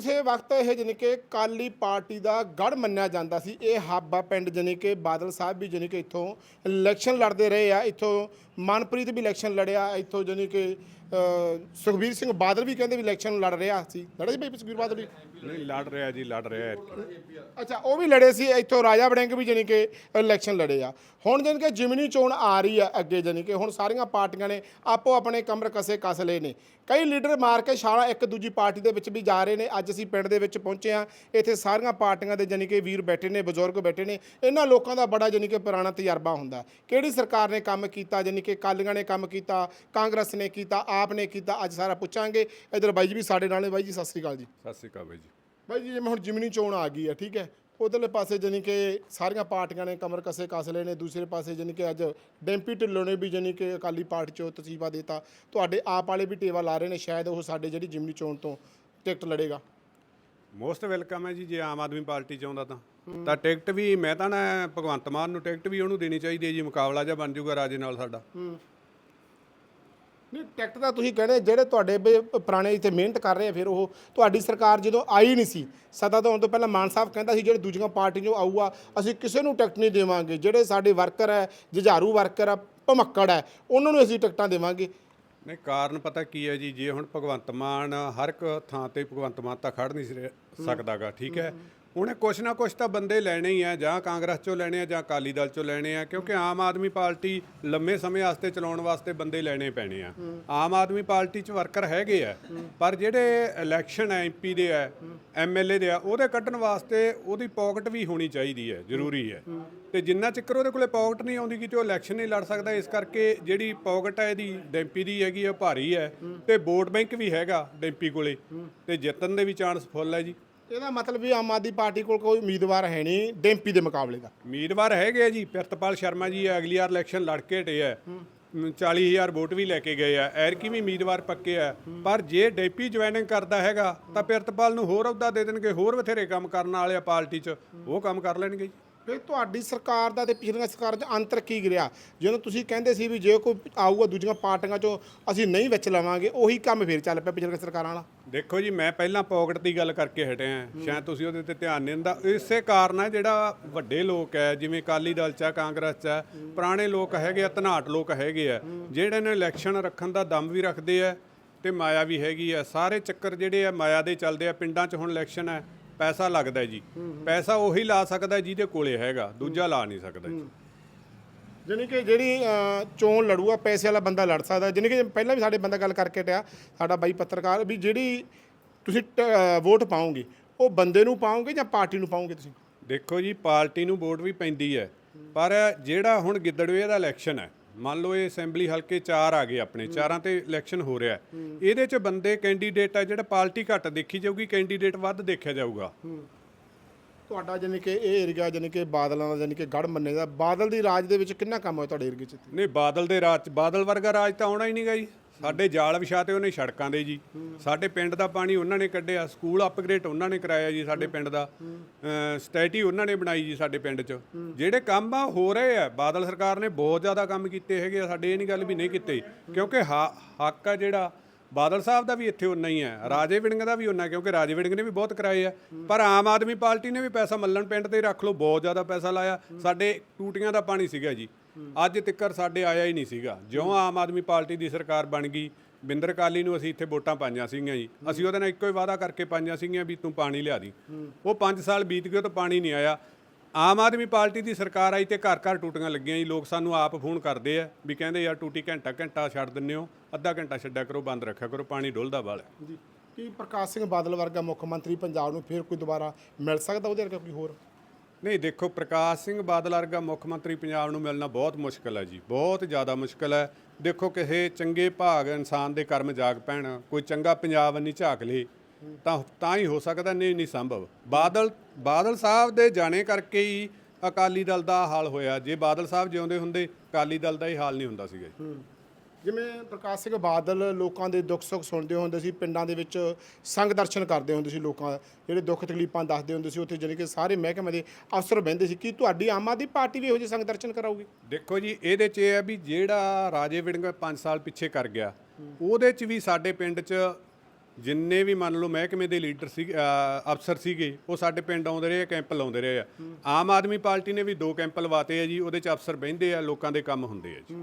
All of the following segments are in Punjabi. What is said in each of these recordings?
ਕਿਸੇ ਵਕਤ ਇਹ ਜਾਣੀ ਕਿ ਕਾਲੀ ਪਾਰਟੀ ਦਾ ਗੜ ਮੰਨਿਆ ਜਾਂਦਾ ਸੀ। ਇਹ ਹਾਬਾ ਪਿੰਡ ਜਾਣੀ ਕਿ ਬਾਦਲ ਸਾਹਿਬ ਵੀ ਜਾਣੀ ਕਿ ਇੱਥੋਂ ਇਲੈਕਸ਼ਨ ਲੜਦੇ ਰਹੇ ਆ। ਇੱਥੋਂ ਮਨਪ੍ਰੀਤ ਵੀ ਇਲੈਕਸ਼ਨ ਲੜਿਆ। ਇੱਥੋਂ ਜਾਣੀ ਕਿ ਸੁਖਬੀਰ ਸਿੰਘ ਬਾਦਲ ਵੀ ਕਹਿੰਦੇ ਵੀ ਇਲੈਕਸ਼ਨ ਲੜ ਰਿਹਾ ਸੀ। ਲੜੇ ਸੀ ਬਈ ਸੁਖਬੀਰ ਬਾਦਲ ਵੀ? ਨਹੀਂ ਲੜ ਰਿਹਾ ਜੀ ਲੜ ਰਿਹਾ ਅੱਛਾ ਉਹ ਵੀ ਲੜੇ ਸੀ ਇੱਥੋਂ ਰਾਜਾ ਵੜਿੰਗ ਵੀ ਜਾਣੀ ਕਿ ਇਲੈਕਸ਼ਨ ਲੜੇ ਆ। ਹੁਣ ਜਾਣੀ ਕਿ ਜਿਮਨੀ ਚੋਣ ਆ ਰਹੀ ਆ ਅੱਗੇ ਜਾਣੀ ਕਿ ਹੁਣ ਸਾਰੀਆਂ ਪਾਰਟੀਆਂ ਨੇ ਆਪੋ ਆਪਣੇ ਕਮਰ ਕਸੇ ਕਸ ਲਏ ਨੇ। ਕਈ ਲੀਡਰ ਮਾਰ ਕੇ ਛਾਲਾ ਇੱਕ ਦੂਜੀ ਪਾਰਟੀ ਦੇ ਵਿੱਚ ਵੀ ਜਾ ਰਹੇ ਨੇ। ਅੱਜ ਅਸੀਂ ਪਿੰਡ ਦੇ ਵਿੱਚ ਪਹੁੰਚੇ ਆ ਇੱਥੇ ਸਾਰੀਆਂ ਪਾਰਟੀਆਂ ਦੇ ਜਾਣੀ ਕਿ ਵੀਰ ਬੈਠੇ ਨੇ ਬਜ਼ੁਰਗ ਬੈਠੇ ਨੇ। ਇਹਨਾਂ ਲੋਕਾਂ ਦਾ ਬੜਾ ਜਾਣੀ ਕਿ ਪੁਰਾਣਾ ਤਜਰਬਾ ਹੁੰਦਾ। ਕਿਹੜੀ ਸਰਕਾਰ ਨੇ ਕੰਮ ਕੀਤਾ ਜਾਣੀ ਕਿ ਕਾਲੀਆਂ ਨੇ ਕੰਮ ਕੀਤਾ ਕਾਂਗਰਸ ਨੇ ਕੀਤਾ ਆਪ ਨੇ ਕੀਤਾ ਅੱਜ ਸਾਰਾ ਪੁੱਛਾਂਗੇ। ਇਧਰ ਬਾਈ ਜੀ ਵੀ ਸਾਡੇ ਨਾਲ ਨੇ। ਬਾਈ ਜੀ ਸਤਿ ਸ੍ਰੀ ਅਕਾਲ ਜੀ। ਸਤਿ ਸ਼੍ਰੀ ਅਕਾਲ ਬਾਈ ਜੀ। ਭਾਈ ਜੀ ਜਿਵੇਂ ਹੁਣ ਜਿਮਨੀ ਚੋਣ ਆ ਗਈ ਹੈ, ਠੀਕ ਹੈ, ਉਧਰਲੇ ਪਾਸੇ ਜਾਨੀ ਕਿ ਸਾਰੀਆਂ ਪਾਰਟੀਆਂ ਨੇ ਕਮਰ ਕਸੇ ਕਾਸਲੇ ਨੇ, ਦੂਸਰੇ ਪਾਸੇ ਜਾਨੀ ਕਿ ਅੱਜ ਡੈਂਪੀ ਢਿੱਲੋਂ ਨੇ ਵੀ ਜਾਨੀ ਕਿ ਅਕਾਲੀ ਪਾਰਟੀ ਚੋਂ ਤਸੀਬਾ ਦਿੱਤਾ। ਤੁਹਾਡੇ ਆਪ ਵਾਲੇ ਵੀ ਟੇਵਾ ਲਾ ਰਹੇ ਨੇ, ਸ਼ਾਇਦ ਉਹ ਸਾਡੇ ਜਿਹੜੀ ਜਿਮਨੀ ਚੋਣ ਤੋਂ ਟਿਕਟ ਲੜੇਗਾ। ਮੋਸਟ ਵੈਲਕਮ ਹੈ ਜੀ, ਜੇ ਆਮ ਆਦਮੀ ਪਾਰਟੀ ਚਾਹੁੰਦਾ ਤਾਂ। ਤਾਂ ਟਿਕਟ ਵੀ, ਮੈਂ ਤਾਂ ਨਾ ਭਗਵੰਤ ਮਾਨ ਨੂੰ ਟਿਕਟ ਵੀ ਉਹਨੂੰ ਦੇਣੀ ਚਾਹੀਦੀ ਹੈ ਜੀ, ਮੁਕਾਬਲਾ ਜਿਹਾ ਬਣ ਜਾਊਗਾ ਰਾਜੇ ਨਾਲ ਸਾਡਾ। ਨਹੀਂ, ਟਿਕਟ ਤਾਂ ਤੁਸੀਂ ਕਹਿੰਦੇ, ਜਿਹੜੇ ਤੁਹਾਡੇ ਵੀ ਪੁਰਾਣੇ ਇੱਥੇ ਮਿਹਨਤ ਕਰ ਰਹੇ ਆ, ਫਿਰ ਉਹ ਤੁਹਾਡੀ ਸਰਕਾਰ ਜਦੋਂ ਆਈ ਨਹੀਂ ਸੀ ਸਦਾ ਤੋਂ ਆਉਣ ਤੋਂ ਪਹਿਲਾਂ ਮਾਨ ਸਾਹਿਬ ਕਹਿੰਦਾ ਸੀ, ਜਿਹੜੇ ਦੂਜੀਆਂ ਪਾਰਟੀ 'ਚੋਂ ਆਊਗਾ, ਅਸੀਂ ਕਿਸੇ ਨੂੰ ਟਿਕਟ ਨਹੀਂ ਦੇਵਾਂਗੇ, ਜਿਹੜੇ ਸਾਡੇ ਵਰਕਰ ਹੈ, ਜੁਝਾਰੂ ਵਰਕਰ ਆ ਭਮੱਕੜ ਹੈ, ਉਹਨਾਂ ਨੂੰ ਅਸੀਂ ਟਿਕਟਾਂ ਦੇਵਾਂਗੇ। ਨਹੀਂ, ਕਾਰਨ ਪਤਾ ਕੀ ਹੈ ਜੀ, ਜੇ ਹੁਣ ਭਗਵੰਤ ਮਾਨ ਹਰ ਇੱਕ ਥਾਂ ਤੇ ਭਗਵੰਤ ਮਾਨ ਤਾਂ ਖੜ ਨਹੀਂ ਸੀ ਰਿਹਾ- ਸਕਦਾਗਾ, ਠੀਕ ਹੈ? ਉਹਨੇ ਕੁਛ ਨਾ ਕੁਛ ਤਾਂ ਬੰਦੇ ਲੈਣੇ ਹੀ ਆ, ਜਾਂ ਕਾਂਗਰਸ ਚੋਂ ਲੈਣੇ ਆ, ਜਾਂ ਅਕਾਲੀ ਦਲ ਚੋਂ ਲੈਣੇ ਆ, ਕਿਉਂਕਿ ਆਮ ਆਦਮੀ ਪਾਰਟੀ ਲੰਮੇ ਸਮੇਂ ਵਾਸਤੇ ਚਲਾਉਣ ਵਾਸਤੇ ਬੰਦੇ ਲੈਣੇ ਪੈਣੇ ਆ। ਆਮ ਆਦਮੀ ਪਾਰਟੀ 'ਚ ਵਰਕਰ ਹੈਗੇ ਆ, ਪਰ ਜਿਹੜੇ ਇਲੈਕਸ਼ਨ ਐਮਪੀ ਦੇ ਆ ਐਮਐਲਏ ਦੇ ਆ, ਉਹਦੇ ਕੱਢਣ ਵਾਸਤੇ ਉਹਦੀ ਪਾਕਟ ਵੀ ਹੋਣੀ ਚਾਹੀਦੀ ਹੈ, ਜ਼ਰੂਰੀ ਹੈ। ਤੇ ਜਿੰਨਾ ਚਿਕਰ ਉਹਦੇ ਕੋਲੇ ਪਾਕਟ ਨਹੀਂ ਆਉਂਦੀ ਕਿ ਤੇ ਉਹ ਇਲੈਕਸ਼ਨ ਨਹੀਂ ਲੜ ਸਕਦਾ, ਇਸ ਕਰਕੇ ਜਿਹੜੀ ਪਾਕਟ ਹੈ ਇਹਦੀ, ਡੈਂਪੀ ਦੀ ਹੈਗੀ ਆ ਭਾਰੀ ਹੈ। ਤੇ ਵੋਟ ਬੈਂਕ ਵੀ ਹੈਗਾ ਡੈਂਪੀ ਕੋਲੇ, ਤੇ ਜਿੱਤਣ ਦੇ ਵੀ ਚਾਂਸ ਫੁੱਲ ਹੈ ਜੀ। ਇਹਦਾ ਮਤਲਬ ਵੀ ਆਮ ਆਦਮੀ ਪਾਰਟੀ ਕੋਲ ਕੋਈ ਉਮੀਦਵਾਰ ਹੈ ਨਹੀਂ ਡੈਂਪੀ ਦੇ ਮੁਕਾਬਲੇ ਦਾ। ਉਮੀਦਵਾਰ ਹੈਗੇ ਆ ਜੀ, ਪ੍ਰਿਤਪਾਲ ਸ਼ਰਮਾ ਜੀ, ਅਗਲੀ ਵਾਰ ਇਲੈਕਸ਼ਨ ਲੜ ਕੇ ਹਟੇ ਆ। 40000 ਵੋਟ ਵੀ ਲੈ ਕੇ ਗਏ ਆ। ਐਰਕੀ ਵੀ ਉਮੀਦਵਾਰ ਪੱਕੇ ਆ। ਪਰ ਜੇ ਡੈਪੀ ਜੁਆਇਨਿੰਗ ਕਰਦਾ ਹੈਗਾ, ਤਾਂ ਪ੍ਰਿਤਪਾਲ ਨੂੰ ਹੋਰ ਅਹੁਦਾ ਦੇ ਦੇਣਗੇ, ਹੋਰ ਬਥੇਰੇ ਕੰਮ ਕਰਨ ਵਾਲੇ ਆ ਪਾਰਟੀ 'ਚ। ਉਹ ਕੰਮ ਕਰ ਲੈਣਗੇ ਜੀ। ਫਿਰ ਤੁਹਾਡੀ ਸਰਕਾਰ ਦਾ ਤੇ ਪਿਛਲੀਆਂ ਸਰਕਾਰ ਦਾ ਅੰਤਰ ਕੀ ਗਿਰਿਆ? ਜਦੋਂ ਤੁਸੀਂ ਕਹਿੰਦੇ ਸੀ ਵੀ ਜੇ ਕੋਈ ਆਊਗਾ ਦੂਜੀਆਂ ਪਾਰਟੀਆਂ ਚੋਂ ਅਸੀਂ ਨਹੀਂ ਵਿੱਚ ਲਵਾਂਗੇ ਉਹੀ ਕੰਮ ਫਿਰ ਚੱਲ ਪਿਆ ਪਿਛਲੀਆਂ ਸਰਕਾਰਾਂ ਵਾਲਾ। ਦੇਖੋ ਜੀ ਮੈਂ ਪਹਿਲਾਂ ਪਾਕਟ ਦੀ ਗੱਲ ਕਰਕੇ ਹਟਿਆ। ਸ਼ਾਇਦ ਤੁਸੀਂ ਉਹਦੇ ਤੇ ਧਿਆਨ ਨਹੀਂ ਦਿੰਦਾ। ਇਸੇ ਕਾਰਨ ਹੈ ਜਿਹੜਾ ਵੱਡੇ ਲੋਕ ਹੈ ਜਿਵੇਂ ਅਕਾਲੀ ਦਲ ਚ ਕਾਂਗਰਸ ਚ ਹੈ। ਪੁਰਾਣੇ ਲੋਕ ਹੈਗੇ ਆ ਧਨਾਟ ਲੋਕ ਹੈਗੇ ਆ ਜਿਹੜੇ ਨੇ ਇਲੈਕਸ਼ਨ ਰੱਖਣ ਦਾ ਦਮ ਵੀ ਰੱਖਦੇ ਆ ਤੇ ਮਾਇਆ ਵੀ ਹੈਗੀ ਆ। ਸਾਰੇ ਚੱਕਰ ਜਿਹੜੇ ਆ ਮਾਇਆ ਦੇ ਚੱਲਦੇ ਆ। ਪਿੰਡਾਂ 'ਚ ਹੁਣ ਇਲੈਕਸ਼ਨ ਹੈ ਪੈਸਾ ਲੱਗਦਾ ਜੀ। ਪੈਸਾ ਉਹੀ ਲਾ ਸਕਦਾ ਜਿਹਦੇ ਕੋਲੇ ਹੈਗਾ ਦੂਜਾ ਲਾ ਨਹੀਂ ਸਕਦਾ ਜੀ। ਕਿ ਜਿਹੜੀ ਅ, ਚੋਣ ਲੜੂਗਾ ਪੈਸੇ ਵਾਲਾ ਬੰਦਾ ਲੜ ਸਕਦਾ ਜਾਣੀ ਕਿ ਪਹਿਲਾਂ ਵੀ ਸਾਡੇ ਬੰਦਾ ਗੱਲ ਕਰਕੇ ਟਿਆ ਸਾਡਾ ਬਾਈ ਪੱਤਰਕਾਰ ਵੀ ਜਿਹੜੀ ਤੁਸੀਂ ਟ- ਅ, ਵੋਟ ਪਾਓਗੇ ਉਹ ਬੰਦੇ ਨੂੰ ਪਾਓਗੇ ਜਾਂ ਪਾਰਟੀ ਨੂੰ ਪਾਓਗੇ ਤੁਸੀਂ? ਦੇਖੋ ਜੀ ਪਾਰਟੀ ਨੂੰ ਵੋਟ ਵੀ ਪੈਂਦੀ ਹੈ। ਪਰ ਜਿਹੜਾ ਹੁਣ ਗਿੱਦੜਵੇ ਦਾ ਇਲੈਕਸ਼ਨ ਹੈ ਮੰਨ ਲਓ ਇਹ ਅਸੈਂਬਲੀ ਹਲਕੇ 4 ਆ ਗਏ ਆਪਣੇ ਚਾਰਾਂ ਤੇ ਇਲੈਕਸ਼ਨ ਹੋ ਰਿਹਾ ਹੈ। ਇਹਦੇ 'ਚ ਬੰਦੇ ਕੈਂਡੀਡੇਟ ਆ ਜਿਹੜਾ ਪਾਰਟੀ ਘੱਟ ਦੇਖੀ ਜਾਊਗੀ ਕੈਂਡੀਡੇਟ ਵੱਧ ਦੇਖਿਆ ਜਾਊਗਾ। ਤੁਹਾਡਾ ਜਾਣੀ ਕਿ ਇਹ ਏਰੀਆ ਜਾਣੀ ਕਿ ਬਾਦਲਾਂ ਦਾ ਜਾਣੀ ਕਿ ਗੜ ਮੰਨੇ ਦਾ ਬਾਦਲ ਦੀ ਰਾਜ ਦੇ ਵਿੱਚ ਕਿੰਨਾ ਕੰਮ ਹੋਇਆ ਤੁਹਾਡੇ ਏਰੀਏ 'ਚ ਨਹੀਂ ਬਾਦਲ ਦੇ ਰਾਜ 'ਚ ਬਾਦਲ ਵਰਗਾ ਰਾਜ ਤਾਂ ਆਉਣਾ ਹੀ ਨਹੀਂਗਾ ਜੀ। ਸਾਡੇ ਜਾਲ ਵਿਛਾਤੇ ਉਹਨੇ ਸੜਕਾਂ ਦੇ ਜੀ। ਸਾਡੇ ਪਿੰਡ ਦਾ ਪਾਣੀ ਉਹਨਾਂ ਨੇ ਕੱਢਿਆ, ਸਕੂਲ ਅਪਗ੍ਰੇਡ ਉਹਨਾਂ ਨੇ ਕਰਾਇਆ ਜੀ ਸਾਡੇ ਪਿੰਡ ਦਾ। ਸਟੈਟੀ ਉਹਨਾਂ ਨੇ ਬਣਾਈ ਜੀ ਸਾਡੇ ਪਿੰਡ 'ਚ। ਜਿਹੜੇ ਕੰਮ ਆ, ਹੋ ਰਹੇ ਆ। ਬਾਦਲ ਸਰਕਾਰ ਨੇ ਬਹੁਤ ਜ਼ਿਆਦਾ ਕੰਮ ਕੀਤੇ ਹੈਗੇ ਆ। ਸਾਡੇ ਇਹ ਨਹੀਂ ਗੱਲ ਵੀ ਨਹੀਂ ਕੀਤੇ। ਕਿਉਂਕਿ ਹਾ- ਹੱਕ ਆ ਜਿਹੜਾ, ਬਾਦਲ ਸਾਹਿਬ ਦਾ ਵੀ ਇੱਥੇ ਉਨਾ ਹੀ ਹੈ ਰਾਜੇ ਵਿੜੰਗ ਦਾ ਵੀ ਉਨਾ, ਕਿਉਂਕਿ ਰਾਜੇ ਵਿੜੰਗ ਨੇ ਵੀ ਬਹੁਤ ਕਰਾਏ ਆ। ਪਰ ਆਮ ਆਦਮੀ ਪਾਰਟੀ ਨੇ ਵੀ ਪੈਸਾ ਮੱਲਣ ਪਿੰਡ ਤੇ ਰੱਖ ਲਓ, ਬਹੁਤ ਜ਼ਿਆਦਾ ਪੈਸਾ ਲਾਇਆ। ਸਾਡੇ ਟੂਟੀਆਂ ਦਾ ਪਾਣੀ ਸੀਗਾ ਜੀ। ਅੱਜ ਤੱਕਰ ਸਾਡੇ ਆਇਆ ਹੀ ਨਹੀਂ ਸੀਗਾ। ਜਿਉਂ ਆਮ ਆਦਮੀ ਪਾਰਟੀ ਦੀ ਸਰਕਾਰ ਬਣ ਗਈ, ਬਿੰਦਰ ਕਾਲੀ ਨੂੰ ਅਸੀਂ ਇੱਥੇ ਵੋਟਾਂ ਪਾਈਆਂ ਸੀਗੀਆਂ ਜੀ। ਅਸੀਂ ਉਹਦੇ ਨਾਲ ਇੱਕੋ ਹੀ ਵਾਅਦਾ ਕਰਕੇ ਪਾਈਆਂ ਸੀਗੀਆਂ ਵੀ ਤੂੰ ਪਾਣੀ ਲਿਆ ਦੀ। ਉਹ 5 ਸਾਲ ਬੀਤ ਗਏ ਤਾਂ ਪਾਣੀ ਨਹੀਂ ਆਇਆ। ਆਮ ਆਦਮੀ ਪਾਰਟੀ ਦੀ ਸਰਕਾਰ ਆਈ ਤੇ ਘਰ ਘਰ ਟੂਟੀਆਂ ਲੱਗੀਆਂ ਜੀ। ਲੋਕ ਸਾਨੂੰ ਆਪ ਫੋਨ ਕਰਦੇ ਆ ਵੀ ਕਹਿੰਦੇ ਯਾਰ ਟੂਟੀ ਘੰਟਾ ਘੰਟਾ ਛੱਡ ਦਿੰਨੇ ਹੋ, ਅੱਧਾ ਘੰਟਾ ਛੱਡਿਆ ਕਰੋ, ਬੰਦ ਰੱਖਿਆ ਕਰੋ, ਪਾਣੀ ਡੁੱਲਦਾ ਵਾਲਾ ਜੀ। ਕੀ ਪ੍ਰਕਾਸ਼ ਸਿੰਘ ਬਾਦਲ ਵਰਗਾ ਮੁੱਖ ਮੰਤਰੀ ਪੰਜਾਬ ਨੂੰ ਫਿਰ ਕੋਈ ਦੁਬਾਰਾ ਮਿਲ ਸਕਦਾ ਉਹਦੇ ਵਰਗਾ ਕੋਈ ਹੋਰ? ਨਹੀਂ, ਦੇਖੋ, ਪ੍ਰਕਾਸ਼ ਸਿੰਘ ਬਾਦਲ ਵਰਗਾ ਮੁੱਖ ਮੰਤਰੀ ਪੰਜਾਬ ਨੂੰ ਮਿਲਣਾ ਬਹੁਤ ਮੁਸ਼ਕਲ ਹੈ ਜੀ, ਬਹੁਤ ਜ਼ਿਆਦਾ ਮੁਸ਼ਕਲ ਹੈ। ਦੇਖੋ ਕਿਸੇ ਚੰਗੇ ਭਾਗ ਇਨਸਾਨ ਦੇ ਕਰਮ ਜਾਗ ਪੈਣ, ਕੋਈ ਚੰਗਾ ਪੰਜਾਬ ਨਹੀਂ ਝਾਕ ਲੇ, ਤਾਂ ਤਾਂ ਹੀ ਹੋ ਸਕਦਾ, ਨਹੀਂ ਨਹੀਂ ਸੰਭਵ। ਬਾਦਲ ਬਾਦਲ ਸਾਹਿਬ ਦੇ ਜਾਣੇ ਕਰਕੇ ਹੀ ਅਕਾਲੀ ਦਲ ਦਾ ਹਾਲ ਹੋਇਆ। ਜੇ ਬਾਦਲ ਸਾਹਿਬ ਜਿਉਂਦੇ ਹੁੰਦੇ, ਅਕਾਲੀ ਦਲ ਦਾ ਹੀ ਹਾਲ ਨਹੀਂ ਹੁੰਦਾ ਸੀਗਾ ਜਿਵੇਂ ਪ੍ਰਕਾਸ਼ ਸਿੰਘ ਬਾਦਲ ਲੋਕਾਂ ਦੇ ਦੁੱਖ ਸੁੱਖ ਸੁਣਦੇ ਹੁੰਦੇ ਸੀ ਪਿੰਡਾਂ ਦੇ ਵਿੱਚ ਸੰਗ ਦਰਸ਼ਨ ਕਰਦੇ ਹੁੰਦੇ ਸੀ ਲੋਕਾਂ ਦਾ ਜਿਹੜੇ ਦੁੱਖ ਤਕਲੀਫਾਂ ਦੱਸਦੇ ਹੁੰਦੇ ਸੀ ਉੱਥੇ ਜਾਣੀ ਕਿ ਸਾਰੇ ਮਹਿਕਮੇ ਦੇ ਅਫਸਰ ਬਹਿੰਦੇ ਸੀ ਕੀ ਤੁਹਾਡੀ ਆਮ ਆਦਮੀ ਪਾਰਟੀ ਵੀ ਇਹੋ ਜਿਹੇ ਸੰਗ ਦਰਸ਼ਨ ਕਰਾਊਗੀ? ਦੇਖੋ ਜੀ ਇਹਦੇ 'ਚ ਇਹ ਹੈ ਵੀ ਜਿਹੜਾ ਰਾਜੇ ਵਿੜੰਗ 5 ਸਾਲ ਪਿੱਛੇ ਕਰ ਗਿਆ ਉਹਦੇ 'ਚ ਵੀ ਸਾਡੇ ਪਿੰਡ 'ਚ ਜਿੰਨੇ ਵੀ ਮੰਨ ਲਓ ਮਹਿਕਮੇ ਦੇ ਲੀਡਰ ਸੀ ਅਫਸਰ ਸੀਗੇ ਉਹ ਸਾਡੇ ਪਿੰਡ ਆਉਂਦੇ ਰਹੇ ਆ, ਕੈਂਪ ਲਾਉਂਦੇ ਰਹੇ ਆ। ਆਮ ਆਦਮੀ ਪਾਰਟੀ ਨੇ ਵੀ ਦੋ ਕੈਂਪ ਲਵਾਤੇ ਆ ਜੀ ਉਹਦੇ ਚ ਅਫਸਰ ਬਹਿੰਦੇ ਆ ਲੋਕਾਂ ਦੇ ਕੰਮ ਹੁੰਦੇ ਆ ਜੀ।